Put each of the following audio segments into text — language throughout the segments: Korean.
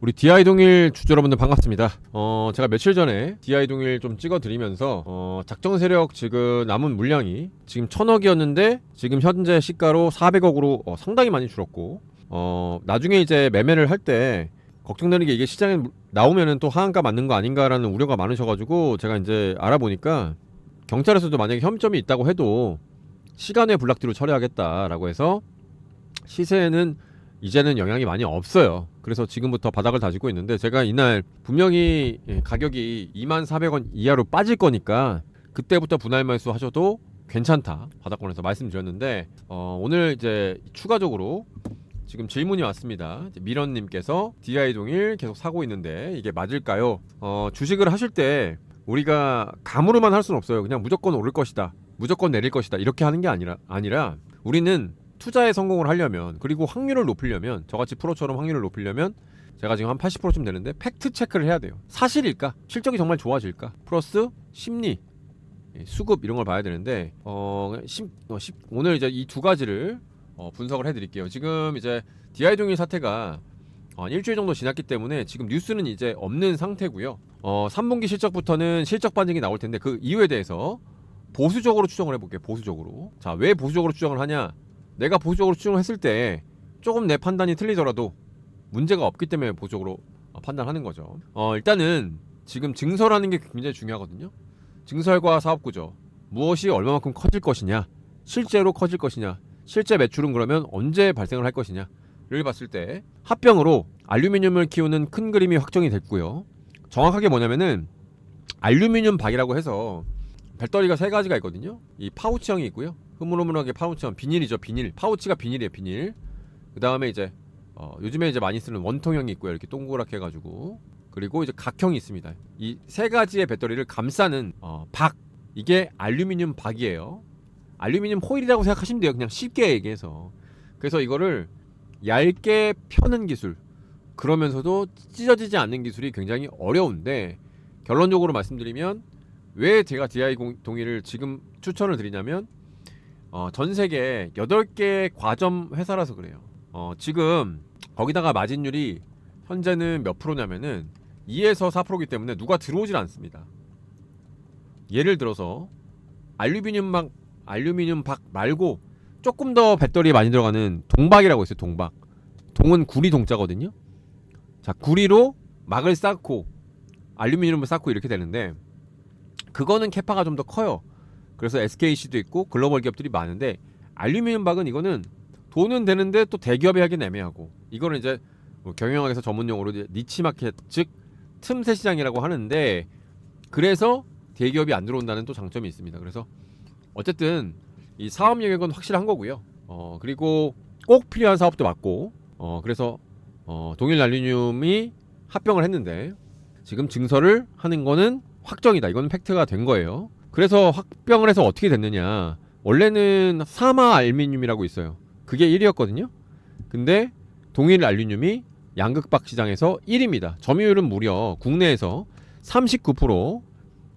우리 DI 동일 주주 여러분들 반갑습니다. 어, 제가 며칠 전에 DI 동일 좀 찍어드리면서 어, 작정 세력 지금 남은 물량이 지금 천억이었는데 지금 현재 시가로 400억으로 어, 상당히 많이 줄었고 어, 나중에 이제 매매를 할 때 걱정되는 게 이게 시장에 무- 나오면은 또 하한가 맞는 거 아닌가라는 우려가 많으셔가지고 제가 이제 알아보니까 경찰에서도 만약에 혐점이 있다고 해도 시간외 블락뒤로 처리하겠다라고 해서 시세에는 이제는 영향이 많이 없어요. 그래서 지금부터 바닥을 다지고 있는데 제가 이날 분명히 예, 가격이 2만400원 이하로 빠질 거니까 그때부터 분할 매수 하셔도 괜찮다. 바닥권에서 말씀드렸는데 어, 오늘 이제 추가적으로 지금 질문이 왔습니다. 미런님께서 DI 동일 계속 사고 있는데 이게 맞을까요? 어, 주식을 하실 때 우리가 감으로만 할 수는 없어요. 그냥 무조건 오를 것이다. 무조건 내릴 것이다. 이렇게 하는 게 아니라 아니라 우리는 투자에 성공을 하려면 그리고 확률을 높이려면 저같이 프로처럼 확률을 높이려면 제가 지금 한 80%쯤 되는데 팩트 체크를 해야 돼요. 사실일까? 실적이 정말 좋아질까? 플러스 심리, 예, 수급 이런 걸 봐야 되는데 어, 심, 어, 심- 오늘 이제 이 두 가지를 어, 분석을 해드릴게요. 지금 이제 DI 동일 사태가 어, 한 일주일 정도 지났기 때문에 지금 뉴스는 이제 없는 상태고요. 어, 3분기 실적부터는 실적 반등이 나올 텐데 그 이유에 대해서 보수적으로 추정을 해볼게요. 보수적으로. 자, 왜 보수적으로 추정을 하냐? 내가 보수적으로 추정을 했을 때 조금 내 판단이 틀리더라도 문제가 없기 때문에 보수적으로 어, 판단하는 거죠. 어, 일단은 지금 증설하는 게 굉장히 중요하거든요. 증설과 사업 구조. 무엇이 얼마만큼 커질 것이냐? 실제로 커질 것이냐? 실제 매출은 그러면 언제 발생을 할 것이냐를 봤을 때 합병으로 알루미늄을 키우는 큰 그림이 확정이 됐고요. 정확하게 뭐냐면은 알루미늄 박이라고 해서 배터리가 세 가지가 있거든요. 이 파우치형이 있고요. 흐물흐물하게 파우치형 비닐이죠. 비닐. 파우치가 비닐이에요. 비닐. 그 다음에 이제 어, 요즘에 이제 많이 쓰는 원통형이 있고요. 이렇게 동그랗게 해가지고 그리고 이제 각형이 있습니다. 이 세 가지의 배터리를 감싸는 어, 박 이게 알루미늄 박이에요. 알루미늄 호일이라고 생각하시면 돼요. 그냥 쉽게 얘기해서. 그래서 이거를 얇게 펴는 기술. 그러면서도 찢어지지 않는 기술이 굉장히 어려운데 결론적으로 말씀드리면 왜 제가 DI 공- 동의를 지금 추천을 드리냐면 어, 전 세계 8개 과점 회사라서 그래요. 어, 지금 거기다가 마진율이 현재는 몇 프로냐면은 2에서 4%이기 때문에 누가 들어오질 않습니다. 예를 들어서 알루미늄 박 알루미늄 박 말고 조금 더 배터리 많이 들어가는 동박이라고 있어요. 동박. 동은 구리 동자거든요. 자, 구리로 막을 쌓고 알루미늄을 쌓고 이렇게 되는데 그거는 캐파가 좀 더 커요. 그래서 SKC도 있고 글로벌 기업들이 많은데 알루미늄 박은 이거는 돈은 되는데 또 대기업이 하긴 애매하고 이거는 이제 뭐 경영학에서 전문용어로 니치 마켓 즉 틈새 시장이라고 하는데 그래서 대기업이 안 들어온다는 또 장점이 있습니다. 그래서 어쨌든 이 사업 영역은 확실한 거고요. 어 그리고 꼭 필요한 사업도 맞고 어 그래서 어 동일 알루미늄이 합병을 했는데 지금 증설을 하는 거는 확정이다. 이건 팩트가 된 거예요. 그래서 합병을 해서 어떻게 됐느냐? 원래는 사마 알루미늄이라고 있어요. 그게 1위였거든요. 근데 동일 알루미늄이 양극박 시장에서 1위입니다. 점유율은 무려 국내에서 39%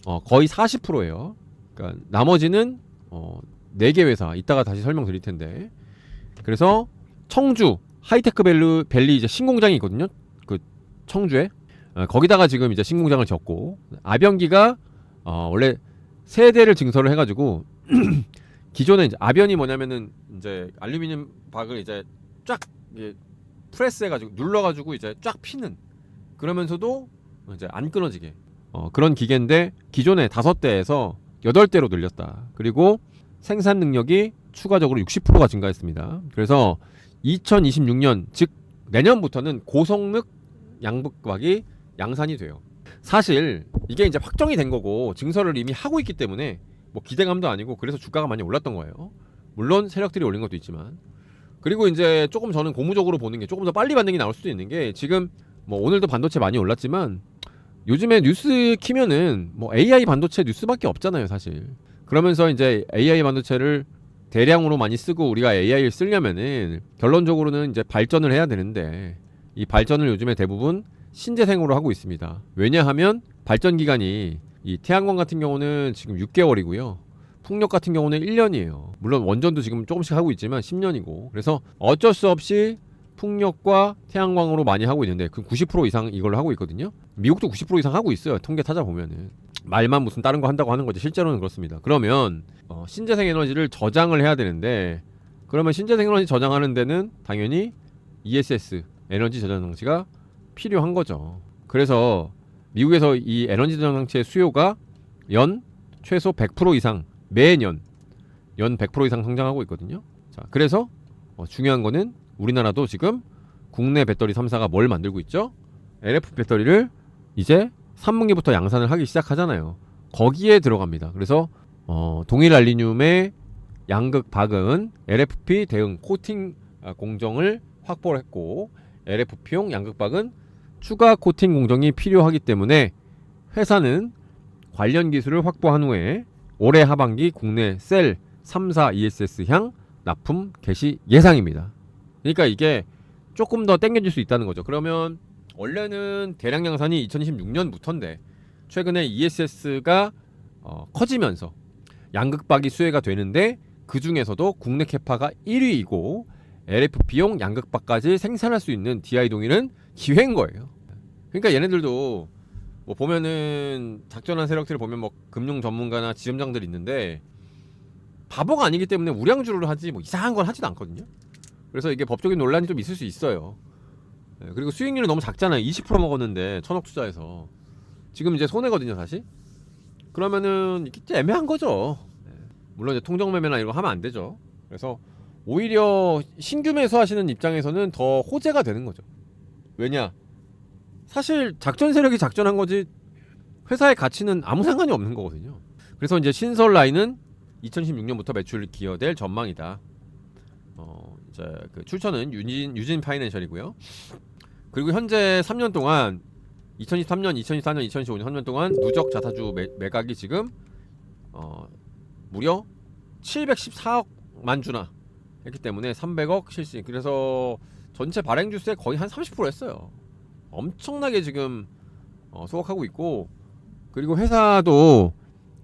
어, 거의 40%예요. 그러니까 나머지는 어, 4개 회사 이따가 다시 설명드릴 텐데. 그래서 청주 하이테크 밸리, 밸리 이제 신공장이 있거든요. 그 청주에 어, 거기다가 지금 이제 신공장을 졌고 아변기가 어, 원래 세 대를 증설을 해가지고 기존에 이제 아변이 뭐냐면은 이제 알루미늄 박을 이제 쫙 이게 프레스 해가지고 눌러가지고 이제 쫙 피는 그러면서도 이제 안 끊어지게 어, 그런 기계인데 기존에 다섯 대에서 여덟 대로 늘렸다. 그리고 생산 능력이 추가적으로 60%가 증가했습니다. 그래서 2026년 즉 내년부터는 고성능 양극박이 양산이 돼요. 사실 이게 이제 확정이 된 거고 증설을 이미 하고 있기 때문에 뭐 기대감도 아니고 그래서 주가가 많이 올랐던 거예요. 물론 세력들이 올린 것도 있지만 그리고 이제 조금 저는 고무적으로 보는 게 조금 더 빨리 반등이 나올 수도 있는 게 지금 뭐 오늘도 반도체 많이 올랐지만 요즘에 뉴스 키면은 뭐 AI 반도체 뉴스밖에 없잖아요, 사실. 그러면서 이제 AI 반도체를 대량으로 많이 쓰고 우리가 AI를 쓰려면은 결론적으로는 이제 발전을 해야 되는데 이 발전을 요즘에 대부분 신재생으로 하고 있습니다. 왜냐하면 발전 기간이 이 태양광 같은 경우는 지금 6개월이고요. 풍력 같은 경우는 1년이에요. 물론 원전도 지금 조금씩 하고 있지만 10년이고. 그래서 어쩔 수 없이 풍력과 태양광으로 많이 하고 있는데 그 90% 이상 이걸로 하고 있거든요. 미국도 90% 이상 하고 있어요. 통계 찾아보면은 말만 무슨 다른 거 한다고 하는 거지 실제로는 그렇습니다. 그러면 어, 신재생 에너지를 저장을 해야 되는데 그러면 신재생 에너지 저장하는 데는 당연히 ESS 에너지 저장 장치가 필요한 거죠. 그래서 미국에서 이 에너지 저장 장치의 수요가 연 최소 100% 이상 매년 연 100% 이상 성장하고 있거든요. 자, 그래서 어, 중요한 거는 우리나라도 지금 국내 배터리 3사가 뭘 만들고 있죠? LF 배터리를 이제 3분기부터 양산을 하기 시작하잖아요. 거기에 들어갑니다. 그래서 어, 동일 알리늄의 양극 박은 LFP 대응 코팅 아, 공정을 확보를 했고 LFP용 양극 박은 추가 코팅 공정이 필요하기 때문에 회사는 관련 기술을 확보한 후에 올해 하반기 국내 셀 3사 ESS향 납품 개시 예상입니다. 그러니까 이게 조금 더 땡겨질 수 있다는 거죠. 그러면 원래는 대량 양산이 2026년부터인데 최근에 ESS가 어, 커지면서 양극박이 수혜가 되는데 그 중에서도 국내 캐파가 1위이고 LFP용 양극박까지 생산할 수 있는 DI 동일은 기회인 거예요. 그러니까 얘네들도 뭐 보면은 작전한 세력들을 보면 뭐 금융 전문가나 지점장들 있는데 바보가 아니기 때문에 우량주를 하지 뭐 이상한 건 하지도 않거든요. 그래서 이게 법적인 논란이 좀 있을 수 있어요. 네, 그리고 수익률이 너무 작잖아요. 20% 먹었는데 천억 투자해서 지금 이제 손해거든요, 사실. 그러면은 이게 좀 애매한 거죠. 네, 물론 이제 통정 매매나 이런 거 하면 안 되죠. 그래서 오히려 신규 매수하시는 입장에서는 더 호재가 되는 거죠. 왜냐? 사실 작전 세력이 작전한 거지 회사의 가치는 아무 상관이 없는 거거든요. 그래서 이제 신설 라인은 2016년부터 매출 기여될 전망이다. 어, 이제 그 출처는 유진 유진 파이낸셜이고요. 그리고 현재 3년 동안 2023년, 2024년, 2025년 3년 동안 누적 자사주 매, 매각이 지금 어, 무려 714억만 주나 했기 때문에 300억 실시. 그래서 전체 발행 주수의 거의 한 30% 했어요. 엄청나게 지금 어, 소각하고 있고 그리고 회사도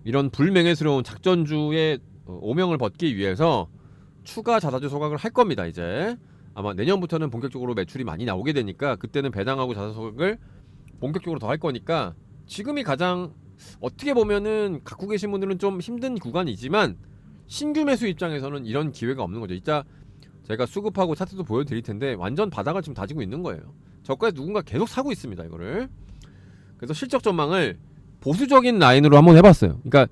이런 불명예스러운 작전주의 어, 오명을 벗기 위해서 추가 자사주 소각을 할 겁니다. 이제 아마 내년부터는 본격적으로 매출이 많이 나오게 되니까 그때는 배당하고 자사 소각을 본격적으로 더 할 거니까 지금이 가장 어떻게 보면은 갖고 계신 분들은 좀 힘든 구간이지만 신규 매수 입장에서는 이런 기회가 없는 거죠. 진짜 제가 수급하고 차트도 보여드릴 텐데 완전 바닥을 지금 다지고 있는 거예요. 저가에 누군가 계속 사고 있습니다. 이거를 그래서 실적 전망을 보수적인 라인으로 한번 해봤어요. 그러니까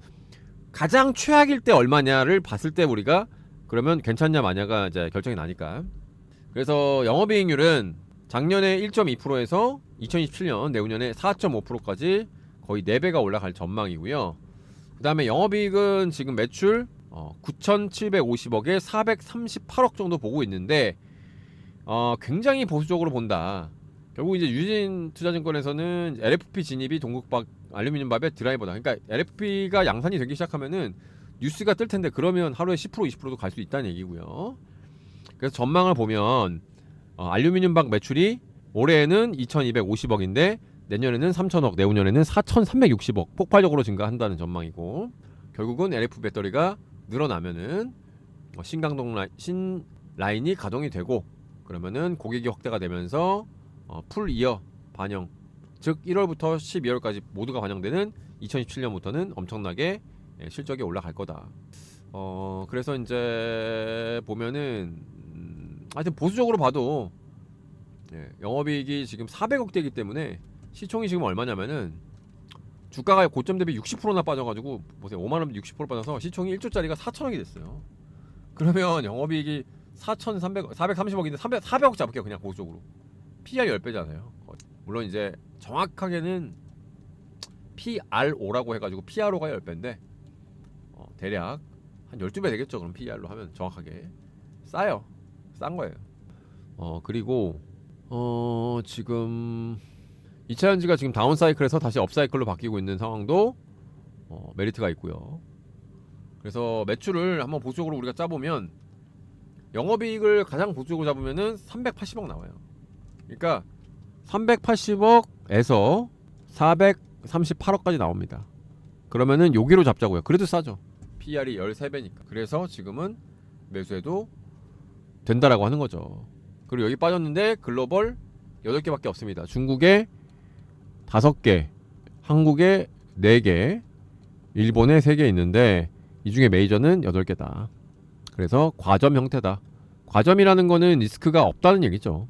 가장 최악일 때 얼마냐를 봤을 때 우리가 그러면 괜찮냐 마냐가 이제 결정이 나니까. 그래서 영업이익률은 작년에 1.2%에서 2027년 내후년에 4.5%까지 거의 4배가 올라갈 전망이고요. 그 다음에 영업이익은 지금 매출 어, 9,750억에 438억 정도 보고 있는데 어, 굉장히 보수적으로 본다. 결국 이제 유진 투자증권에서는 LFP 진입이 동국박 알루미늄밥의 드라이버다. 그러니까 LFP가 양산이 되기 시작하면은 뉴스가 뜰 텐데 그러면 하루에 10% 20%도 갈 수 있다는 얘기고요. 그래서 전망을 보면 어, 알루미늄박 매출이 올해에는 2,250억인데 내년에는 3,000억, 내후년에는 4,360억 폭발적으로 증가한다는 전망이고 결국은 LF 배터리가 늘어나면은 어, 신강동 라인, 신 라인이 가동이 되고 그러면은 고객이 확대가 되면서 어, 풀 이어 반영 즉 1월부터 12월까지 모두가 반영되는 2017년부터는 엄청나게 예, 실적이 올라갈 거다. 어 그래서 이제 보면은 음, 하여튼 보수적으로 봐도 예, 영업이익이 지금 400억 대이기 때문에 시총이 지금 얼마냐면은 주가가 고점 대비 60%나 빠져가지고 보세요 5만 원 60% 빠져서 시총이 1조짜리가 4천억이 됐어요. 그러면 영업이익이 4,300 430억인데 300 400억 잡을게요 그냥 보수적으로. PR 10배잖아요. 물론 이제 정확하게는 PRO라고 해가지고 PRO가 10배인데 어, 대략 한 12배 되겠죠. 그럼 PR로 하면 정확하게 싸요. 싼 거예요. 어 그리고 어 지금 2차 연지가 지금 다운 사이클에서 다시 업 사이클로 바뀌고 있는 상황도 어, 메리트가 있고요. 그래서 매출을 한번 보수적으로 우리가 짜보면 영업이익을 가장 보수적으로 잡으면은 380억 나와요 그러니까 380억에서 438억까지 나옵니다. 그러면은 여기로 잡자고요. 그래도 싸죠. PR이 13배니까. 그래서 지금은 매수해도 된다라고 하는 거죠. 그리고 여기 빠졌는데 글로벌 8개밖에 없습니다. 중국에 5개, 한국에 4개, 일본에 3개 있는데 이 중에 메이저는 8개다. 그래서 과점 형태다. 과점이라는 거는 리스크가 없다는 얘기죠.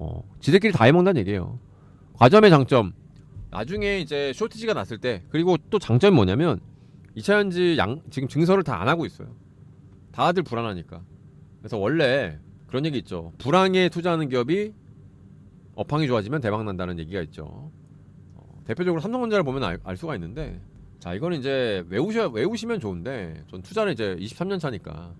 어, 지들끼리 다 해먹는다는 얘기예요. 과점의 장점. 나중에 이제 쇼트지가 났을 때 그리고 또 장점이 뭐냐면 2차전지 양 지금 증설을 다 안 하고 있어요. 다들 불안하니까. 그래서 원래 그런 얘기 있죠. 불황에 투자하는 기업이 업황이 좋아지면 대박 난다는 얘기가 있죠. 어, 대표적으로 삼성전자를 보면 알, 알 수가 있는데 자 이거는 이제 외우셔 외우시면 좋은데 전 투자는 이제 23년 차니까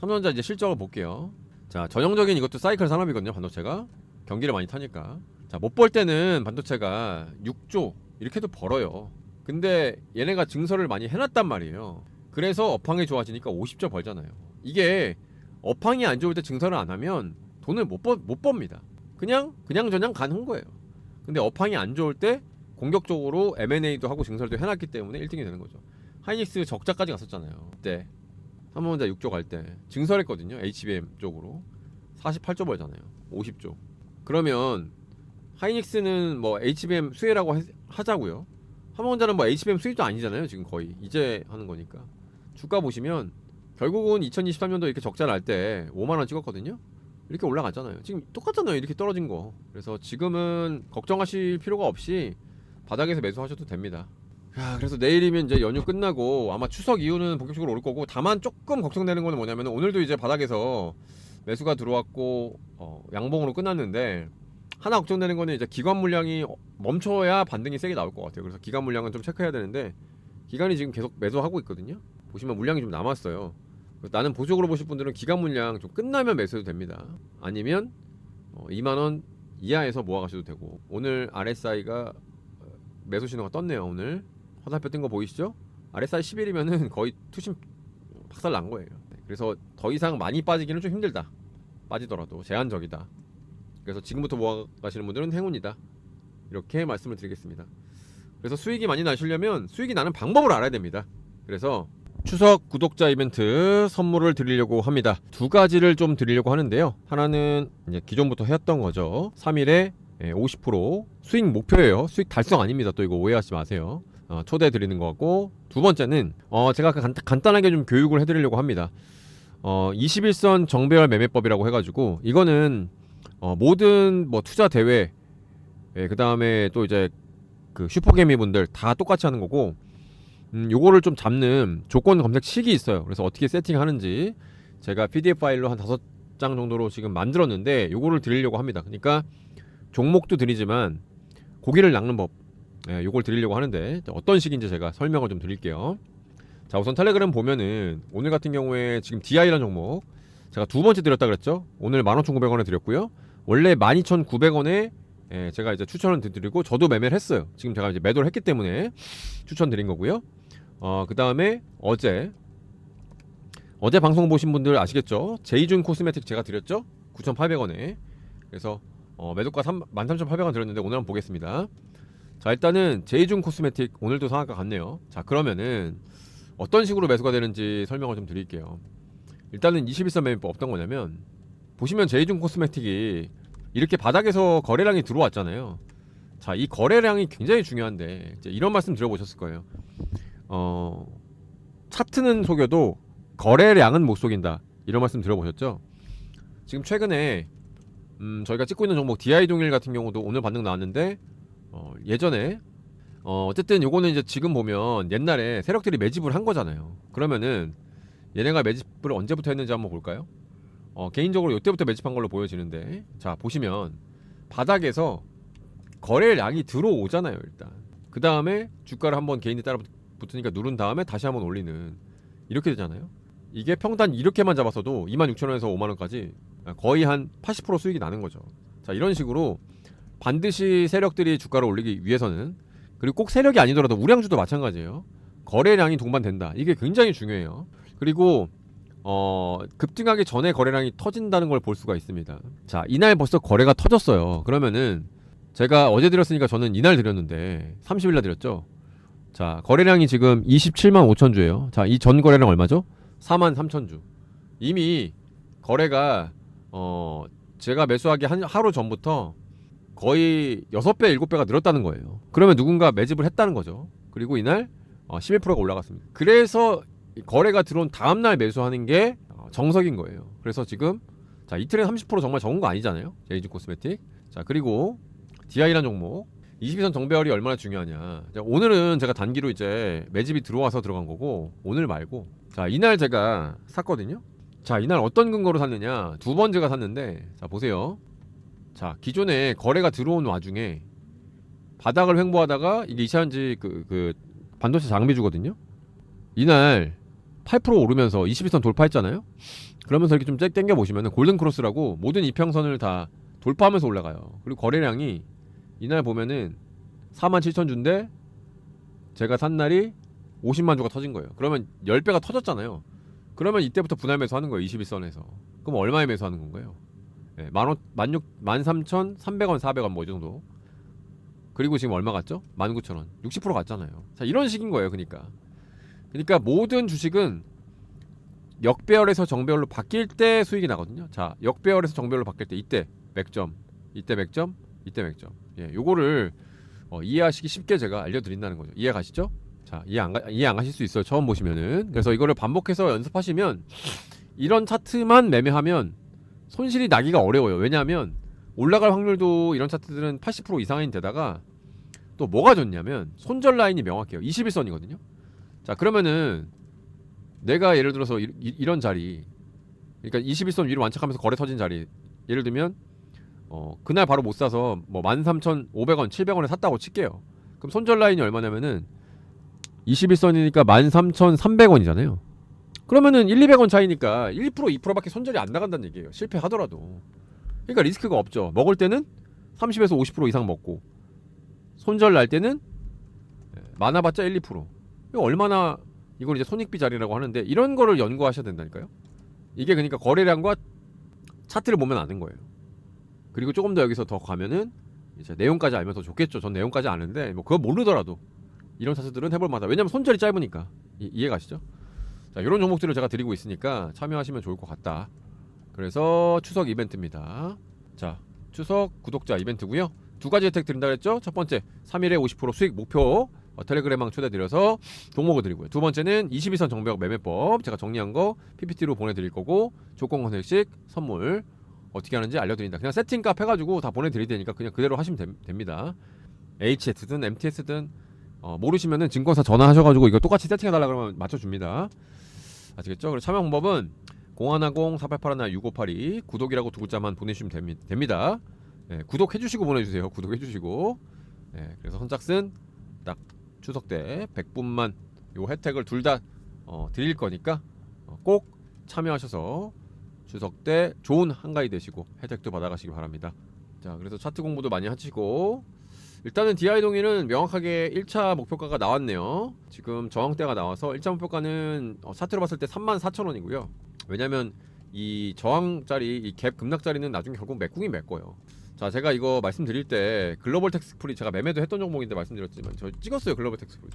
삼성전자 이제 실적을 볼게요. 자 전형적인 이것도 사이클 산업이거든요 반도체가 경기를 많이 타니까 자 못 벌 때는 반도체가 6조 이렇게도 벌어요. 근데 얘네가 증설을 많이 해놨단 말이에요. 그래서 업황이 좋아지니까 50조 벌잖아요. 이게 업황이 안 좋을 때 증설을 안 하면 돈을 못, 버, 못 법니다. 그냥 그냥 저냥 가는 거예요. 근데 업황이 안 좋을 때 공격적으로 M&A도 하고 증설도 해놨기 때문에 1등이 되는 거죠. 하이닉스 적자까지 갔었잖아요. 그때 삼성전자 6조 갈 때 증설했거든요. HBM 쪽으로 48조 벌잖아요. 50조. 그러면 하이닉스는 뭐 HBM 수혜라고 해- 하자고요. 삼성전자는 뭐 HBM 수익도 아니잖아요. 지금 거의 이제 하는 거니까. 주가 보시면 결국은 2023년도 이렇게 적자 날 때 5만 원 찍었거든요. 이렇게 올라갔잖아요. 지금 똑같잖아요. 이렇게 떨어진 거. 그래서 지금은 걱정하실 필요가 없이 바닥에서 매수하셔도 됩니다. 야, 그래서 내일이면 이제 연휴 끝나고 아마 추석 이후는 본격적으로 오를 거고 다만 조금 걱정되는 거는 뭐냐면 오늘도 이제 바닥에서 매수가 들어왔고 어, 양봉으로 끝났는데 하나 걱정되는 거는 이제 기관 물량이 멈춰야 반등이 세게 나올 것 같아요. 그래서 기관 물량은 좀 체크해야 되는데 기관이 지금 계속 매수하고 있거든요. 보시면 물량이 좀 남았어요. 나는 보수적으로 보실 분들은 기관 물량 좀 끝나면 매수해도 됩니다. 아니면 어, 2만 원 이하에서 모아가셔도 되고 오늘 RSI가 어, 매수 신호가 떴네요. 오늘 화살표 뜬 거 보이시죠? RSI 11이면은 거의 투심 박살 난 거예요. 네, 그래서 더 이상 많이 빠지기는 좀 힘들다. 빠지더라도 제한적이다. 그래서 지금부터 모아가시는 분들은 행운이다. 이렇게 말씀을 드리겠습니다. 그래서 수익이 많이 나시려면 수익이 나는 방법을 알아야 됩니다. 그래서 추석 구독자 이벤트 선물을 드리려고 합니다. 두 가지를 좀 드리려고 하는데요. 하나는 이제 기존부터 해왔던 거죠. 3일에 50% 수익 목표예요. 수익 달성 아닙니다. 또 이거 오해하지 마세요. 어, 초대 드리는 거 같고 두 번째는 어, 제가 간, 간단하게 좀 교육을 해드리려고 합니다. 어, 21선 정배열 매매법이라고 해가지고 이거는 어, 모든 뭐 투자 대회 예, 그 다음에 또 이제 그 슈퍼개미 분들 다 똑같이 하는 거고 음, 요거를 좀 잡는 조건 검색 식이 있어요. 그래서 어떻게 세팅하는지 제가 PDF 파일로 한 다섯 장 정도로 지금 만들었는데 요거를 드리려고 합니다. 그러니까 종목도 드리지만 고기를 낚는 법 예, 요걸 드리려고 하는데 어떤 식인지 제가 설명을 좀 드릴게요. 자 우선 텔레그램 보면은 오늘 같은 경우에 지금 DI라는 종목 제가 두 번째 드렸다 그랬죠. 오늘 15,900원에 드렸고요. 원래 12,900원에 예, 제가 이제 추천을 드리고 저도 매매를 했어요. 지금 제가 이제 매도를 했기 때문에 추천드린 거고요. 어, 그 다음에 어제 어제 방송 보신 분들 아시겠죠? 제이준 코스메틱 제가 드렸죠? 9,800원에 그래서 어, 매도가 3, 13,800원 드렸는데 오늘 한번 보겠습니다. 자 일단은 제이준 코스메틱 오늘도 상한가 갔네요. 자 그러면은 어떤 식으로 매수가 되는지 설명을 좀 드릴게요. 일단은 21선 매매법 어떤 거냐면 보시면 제이준 코스메틱이 이렇게 바닥에서 거래량이 들어왔잖아요. 자, 이 거래량이 굉장히 중요한데 이런 말씀 들어보셨을 거예요. 어, 차트는 속여도 거래량은 못 속인다. 이런 말씀 들어보셨죠? 지금 최근에 음, 저희가 찍고 있는 종목 DI 동일 같은 경우도 오늘 반등 나왔는데 어, 예전에 어, 어쨌든 요거는 이제 지금 보면 옛날에 세력들이 매집을 한 거잖아요. 그러면은 얘네가 매집을 언제부터 했는지 한번 볼까요? 어, 개인적으로 이때부터 매집한 걸로 보여지는데 자 보시면 바닥에서 거래량이 들어오잖아요 일단 그 다음에 주가를 한번 개인이 따라 붙으니까 누른 다음에 다시 한번 올리는 이렇게 되잖아요 이게 평단 이렇게만 잡았어도 26,000원에서 5만원까지 거의 한 80% 수익이 나는 거죠 자 이런 식으로 반드시 세력들이 주가를 올리기 위해서는 그리고 꼭 세력이 아니더라도 우량주도 마찬가지예요 거래량이 동반된다 이게 굉장히 중요해요 그리고 어, 급등하기 전에 거래량이 터진다는 걸 볼 수가 있습니다. 자, 이날 벌써 거래가 터졌어요. 그러면은 제가 어제 드렸으니까 저는 이날 드렸는데 30일 날 드렸죠. 자, 거래량이 지금 27만 5천 주예요. 자, 이 전 거래량 얼마죠? 4만 3천 주. 이미 거래가 어, 제가 매수하기 한 하루 전부터 거의 6배, 7배가 늘었다는 거예요. 그러면 누군가 매집을 했다는 거죠. 그리고 이날 어, 11%가 올라갔습니다. 그래서 이 거래가 들어온 다음 날 매수하는 게 어, 정석인 거예요. 그래서 지금 자, 이틀에 30% 정말 적은 거 아니잖아요. 제이지 코스메틱. 자, 그리고 DI라는 종목 22선 정배열이 얼마나 중요하냐. 자, 오늘은 제가 단기로 이제 매집이 들어와서 들어간 거고 오늘 말고 자, 이날 제가 샀거든요. 자, 이날 어떤 근거로 샀느냐? 두 번 제가 샀는데 자, 보세요. 자, 기존에 거래가 들어온 와중에 바닥을 횡보하다가 이게 이차전지 그, 그 반도체 장비주거든요. 이날 8% 오르면서 22선 돌파했잖아요. 그러면서 이렇게 좀 땡- 땡겨 보시면은 골든 크로스라고 모든 이평선을 다 돌파하면서 올라가요. 그리고 거래량이 이날 보면은 4만 7천 주인데 제가 산 날이 50만 주가 터진 거예요. 그러면 10배가 터졌잖아요. 그러면 이때부터 분할 매수하는 거예요. 21선에서. 그럼 얼마에 매수하는 건가요? 예, 만오, 만육, 만삼천, 삼백 원, 사백 원 뭐 이 정도. 그리고 지금 얼마 갔죠? 만구천 원. 60% 갔잖아요. 자, 이런 식인 거예요. 그러니까. 그러니까 모든 주식은 역배열에서 정배열로 바뀔 때 수익이 나거든요. 자, 역배열에서 정배열로 바뀔 때 이때 맥점, 이때 맥점, 이때 맥점. 예, 요거를 어, 이해하시기 쉽게 제가 알려드린다는 거죠. 이해 가시죠? 자, 이해 안 가, 이해 안 가실 수 있어요. 처음 보시면은. 그래서 이거를 반복해서 연습하시면 이런 차트만 매매하면 손실이 나기가 어려워요. 왜냐하면 올라갈 확률도 이런 차트들은 80% 이상인 데다가 또 뭐가 좋냐면 손절 라인이 명확해요. 21선이거든요. 자, 그러면은 내가 예를 들어서 이, 이, 런 자리 그러니까 21선 위로 완착하면서 거래 터진 자리 예를 들면 어, 그날 바로 못 사서 뭐 13,500원, 700원에 샀다고 칠게요. 그럼 손절 라인이 얼마냐면은 21선이니까 13,300원이잖아요. 그러면은 1, 200원 차이니까 1% 2%밖에 손절이 안 나간다는 얘기예요. 실패하더라도. 그러니까 리스크가 없죠. 먹을 때는 30에서 50% 이상 먹고 손절 날 때는 예, 많아봤자 1, 2%. 이거 얼마나 이걸 이제 손익비 자리라고 하는데 이런 거를 연구하셔야 된다니까요. 이게 그러니까 거래량과 차트를 보면 아는 거예요. 그리고 조금 더 여기서 더 가면은 이제 내용까지 알면 더 좋겠죠. 전 내용까지 아는데 뭐 그거 모르더라도 이런 차트들은 해볼 만하다. 왜냐면 손절이 짧으니까 이, 이해 가시죠? 자 이런 종목들을 제가 드리고 있으니까 참여하시면 좋을 것 같다. 그래서 추석 이벤트입니다. 자 추석 구독자 이벤트고요. 두 가지 혜택 드린다 그랬죠. 첫 번째 3일에 50% 수익 목표 어, 텔레그램망 초대드려서 종목을 드리고요. 두 번째는 22선 정배역 매매법 제가 정리한 거 PPT로 보내드릴 거고 조건 건색식 선물 어떻게 하는지 알려드린다. 그냥 세팅값 해가지고 다 보내드릴 테니까 그냥 그대로 하시면 됨- 됩니다. HS든 MTS든 어, 모르시면은 증권사 전화하셔가지고 이거 똑같이 세팅해달라 그러면 맞춰줍니다. 아시겠죠? 그리고 참여 방법은 0110-4881-6582 구독이라고 두 글자만 보내주시면 됩니- 됩니다. 예, 구독해주시고 보내주세요. 구독해주시고 예, 그래서 선착순 딱 추석 때 100분만 요 혜택을 둘다 어, 드릴 거니까 어, 꼭 참여하셔서 추석 때 좋은 한가위 되시고 혜택도 받아가시기 바랍니다. 자, 그래서 차트 공부도 많이 하시고 일단은 DI 동일은 명확하게 1차 목표가가 나왔네요. 지금 저항대가 나와서 1차 목표가는 어, 차트로 봤을 때 34,000원이고요. 왜냐면 이 저항짜리 이 갭 급락짜리는 나중에 결국 맺 거예요. 자, 제가 이거 말씀드릴 때 글로벌 텍스프리 제가 매매도 했던 종목인데 말씀드렸지만 저 찍었어요 글로벌 텍스프리.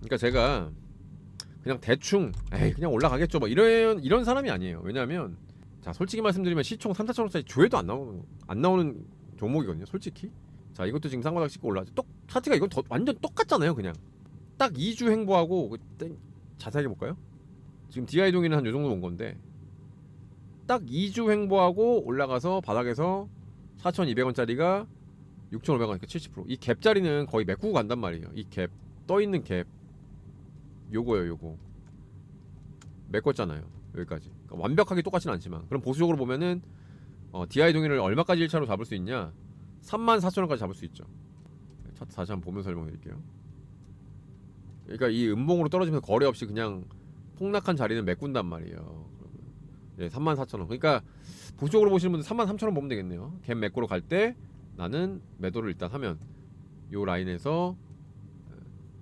그러니까 제가 그냥 대충 에이 그냥 올라가겠죠 뭐 이런 이런 사람이 아니에요. 왜냐하면 자 솔직히 말씀드리면 시총 3, 4천 원짜리 조회도 안 나오는 안 나오는 종목이거든요. 솔직히. 자 이것도 지금 상바닥 찍고 올라왔죠. 똑 차트가 이건 더, 완전 똑같잖아요. 그냥 딱 2주 행보하고 그 땡- 자세하게 볼까요? 지금 DI 동이는 한 요 정도 온 건데 딱 2주 횡보하고 올라가서 바닥에서 4,200원짜리가 6,500원이니까 70%이 갭짜리는 거의 메꾸고 간단 말이에요. 이 갭 떠 있는 갭 요거예요, 요거. 메꿨잖아요. 여기까지. 그러니까 완벽하게 똑같진 않지만 그럼 보수적으로 보면은 어, DI 동일을 얼마까지 1차로 잡을 수 있냐? 34,000원까지 잡을 수 있죠. 차트 다시 한번 보면서 설명해 드릴게요. 그러니까 이 음봉으로 떨어지면서 거래 없이 그냥 폭락한 자리는 메꾼단 말이에요. 예, 34,000원. 그러니까 보수적으로 보시는 분들 33,000원 보면 되겠네요. 갭 메꾸러 갈 때 나는 매도를 일단 하면 요 라인에서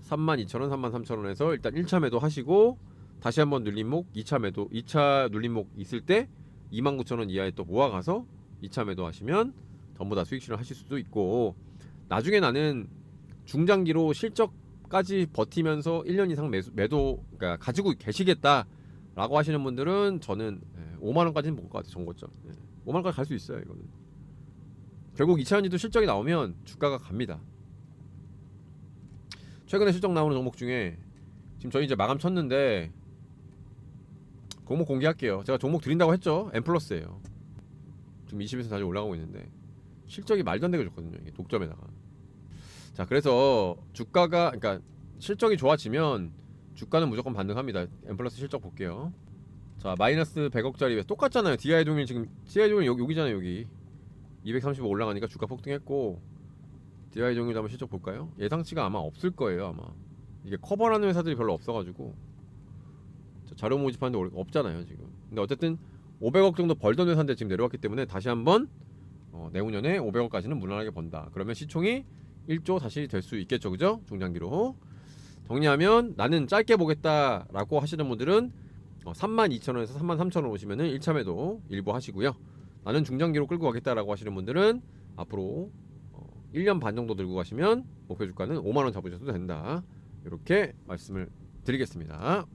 32,000원, 33,000원에서 일단 1차 매도 하시고 다시 한번 눌림목 2차 매도 2차 눌림목 있을 때 29,000원 이하에 또 모아가서 2차 매도 하시면 전부 다 수익 실현 하실 수도 있고 나중에 나는 중장기로 실적까지 버티면서 1년 이상 매수, 매도 그러니까 가지고 계시겠다라고 하시는 분들은 저는 예, 5만 원까지는 못것 같아요 정고점 예. 5만 원까지 갈 수 있어요 이거는. 결국 이차전지도 실적이 나오면 주가가 갑니다. 최근에 실적 나오는 종목 중에 지금 저희 이제 마감 쳤는데 종목 공개할게요. 제가 종목 드린다고 했죠. M 플러스예요. 지금 20에서 다시 올라가고 있는데 실적이 말도 안 되게 좋거든요. 이게 독점에다가. 자, 그래서 주가가 그러니까 실적이 좋아지면 주가는 무조건 반등합니다. M 플러스 실적 볼게요. 자, 마이너스 100억짜리 왜 똑같잖아요. DI 동일 지금 DI 동일 여기 여기잖아요, 여기. 235 올라가니까 주가 폭등했고 DI 종일 한번 실적 볼까요? 예상치가 아마 없을 거예요, 아마. 이게 커버라는 회사들이 별로 없어가지고 자, 자료 모집하는데 올- 없잖아요, 지금. 근데 어쨌든 500억 정도 벌던 회사인데 지금 내려왔기 때문에 다시 한번 어, 내후년에 500억까지는 무난하게 번다. 그러면 시총이 1조 다시 될 수 있겠죠, 그죠? 중장기로. 정리하면 나는 짧게 보겠다 라고 하시는 분들은 어, 32,000원에서 33,000원 오시면은 1차 매도 일부 하시고요. 나는 중장기로 끌고 가겠다 라고 하시는 분들은 앞으로 어, 1년 반 정도 들고 가시면 목표 주가는 5만 원 잡으셔도 된다. 이렇게 말씀을 드리겠습니다.